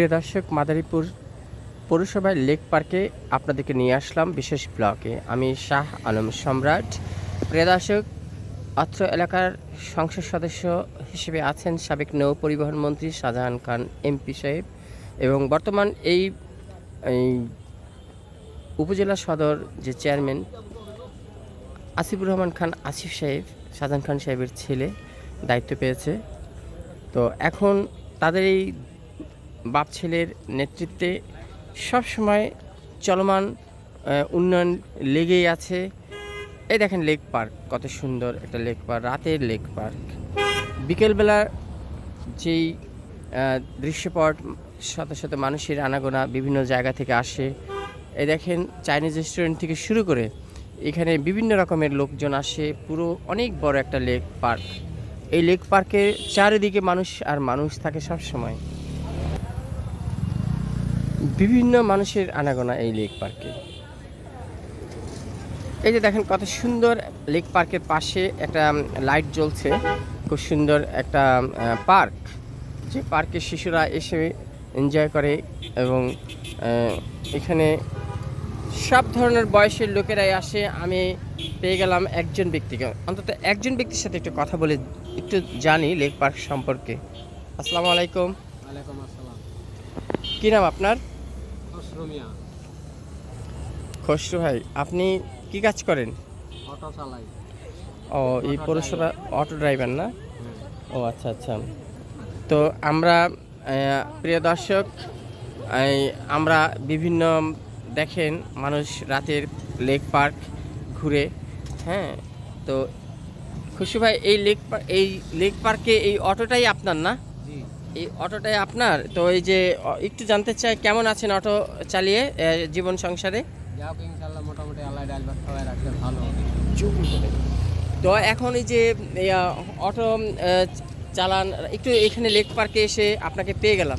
প্রিয় দর্শক, মাদারীপুর পৌরসভার লেক পার্কে আপনাদেরকে নিয়ে আসলাম বিশেষ ব্লকে আমি শাহ আলম সম্রাট। প্রিয় দর্শক, অত্র এলাকার সংসদ সদস্য হিসেবে আছেন সাবেক নৌ পরিবহন মন্ত্রী শাহজাহান খান এমপি সাহেব এবং বর্তমান এই উপজেলা সদর যে চেয়ারম্যান আসিফুর রহমান খান আসিফ সাহেব, শাহজাহান খান সাহেবের ছেলে দায়িত্ব পেয়েছে। তো এখন তাদের এই বাপ ছেলের নেতৃত্বে সবসময় চলমান উন্নয়ন লেগেই আছে। এই দেখেন লেক পার্ক, কত সুন্দর একটা লেক পার্ক, রাতের লেক পার্ক। বিকেলবেলা যেই দৃশ্যপট, সাথে সাথে মানুষের আনাগোনা বিভিন্ন জায়গা থেকে আসে। এই দেখেন চাইনিজ রেস্টুরেন্ট থেকে শুরু করে এখানে বিভিন্ন রকমের লোকজন আসে, পুরো অনেক বড় একটা লেক পার্ক। এই লেক পার্কের চারিদিকে মানুষ আর মানুষ থাকে সব সময় বিভিন্ন মানুষের আনাগোনা এই লেক পার্কে। এই যে দেখেন কত সুন্দর লেক পার্কের পাশে একটা লাইট জ্বলছে। খুব সুন্দর একটা পার্ক। যে পার্কে শিশুরা এসে এনজয় করে এবং এখানে সব ধরনের বয়সের লোকেরাই আসে। আমি পেয়ে গেলাম একজন ব্যক্তিকে। অন্তত একজন ব্যক্তির সাথে একটু কথা বলে একটু জানি লেক পার্ক সম্পর্কে। আসসালামু আলাইকুম। ওয়ালাইকুম আসসালাম। কী নাম আপনার? খসরু ভাই আপনি কি কাজ করেন? অটো চালাই। ও এই পৌরসভা অটো ড্রাইভার না? হ্যাঁ। ও আচ্ছা আচ্ছা। তো আমরা প্রিয় দর্শক আমরা বিভিন্ন দেখেন মানুষ রাতের লেক পার্ক ঘুরে হ্যাঁ? তো খুশি ভাই এই লেক পার্ক এই লেক পার্কে এই অটোটাই আপনার না? এই অটোটাই আপনার? তো এই যে একটু জানতে চাই কেমন আছেন অটো চালিয়ে জীবন সংসারে? ইনশাল্লাহ মোটামুটি আল্লাহ ভাত খাওয়াই রাখতে ভালো তো এখন এই যে অটো চালান একটু এখানে লেক পার্কে এসে আপনাকে পেয়ে গেলাম।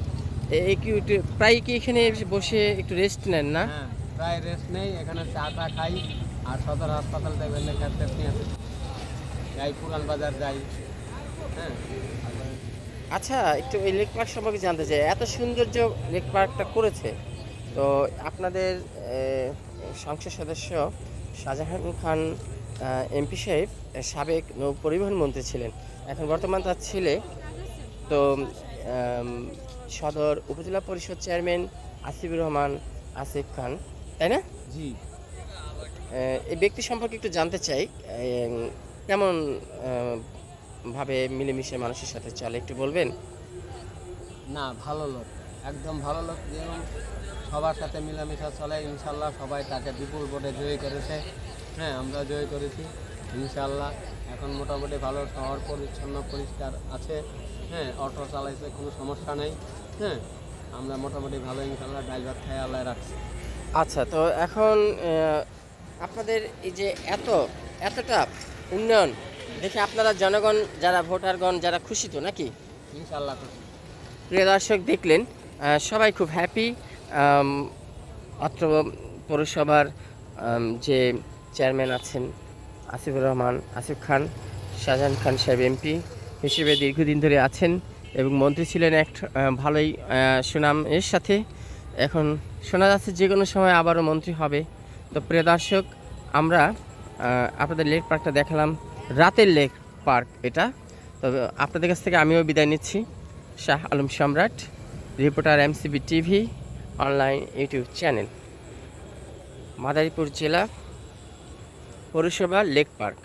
একটু প্রায় কি এখানে বসে একটু রেস্ট নেন না? হ্যাঁ প্রায় রেস্ট নেই এখানে চা টা খাই আর সদর হাসপাতাল যাই পুরান বাজার যাই হ্যাঁ। আচ্ছা একটু এই লেক পার্ক সম্পর্কে জানতে চাই। এত সৌন্দর্য লেক পার্কটা করেছে। তো আপনাদের সংসদ সদস্য শাহজাহান খান এমপি সাহেব সাবেক নৌ পরিবহন মন্ত্রী ছিলেন। এখন বর্তমান তার ছেলে। তো সদর উপজেলা পরিষদ চেয়ারম্যান আসিফুর রহমান আসিফ খান তাই না? জি। এই ব্যক্তি সম্পর্কে একটু জানতে চাই। কেমন ভাবে মিলেমিশে মানুষের সাথে চলে। একটু বলবেন? না ভালো লোক। একদম ভালো লোক যেমন সবার সাথে মিলামিশা চলে ইনশাল্লাহ সবাই তাকে বিপুল ভোটে জয়ী করেছে। হ্যাঁ আমরা জয়ী করেছি ইনশাল্লাহ। এখন মোটামুটি ভালো শহর পরিচ্ছন্ন পরিষ্কার আছে। হ্যাঁ অটো চালাইছে কোনো সমস্যা নেই। হ্যাঁ আমরা মোটামুটি ভালো ইনশাল্লাহ ড্রাইভার খাই আল্লাহ রাখছি। আচ্ছা তো এখন আপনাদের এই যে এত এতটা উন্নয়ন দেখে আপনারা জনগণ যারা ভোটারগণ যারা খুশি তো নাকি? ইনশাল্লাহ প্রিয় দর্শক দেখলেন সবাই খুব হ্যাপি অত্র পৌরসভার যে চেয়ারম্যান আছেন আসিফুর রহমান আসিফ খান শাহজাহান খান সাহেব এমপি হিসেবে দীর্ঘদিন ধরে আছেন এবং মন্ত্রী ছিলেন এক ভালোই সুনাম। এর সাথে এখন শোনা যাচ্ছে যে কোনো সময় আবারও মন্ত্রী হবে। তো প্রিয় দর্শক আমরা আপনাদের লেট পার্কটা দেখালাম। রাতের লেক পার্ক এটা। তবে আপনাদের কাছ থেকে আমিও বিদায় নিচ্ছি। Shah Alam Samrat, reporter MCB TV, online YouTube channel. Madaripur জেলা পৌরসভা লেক পার্ক।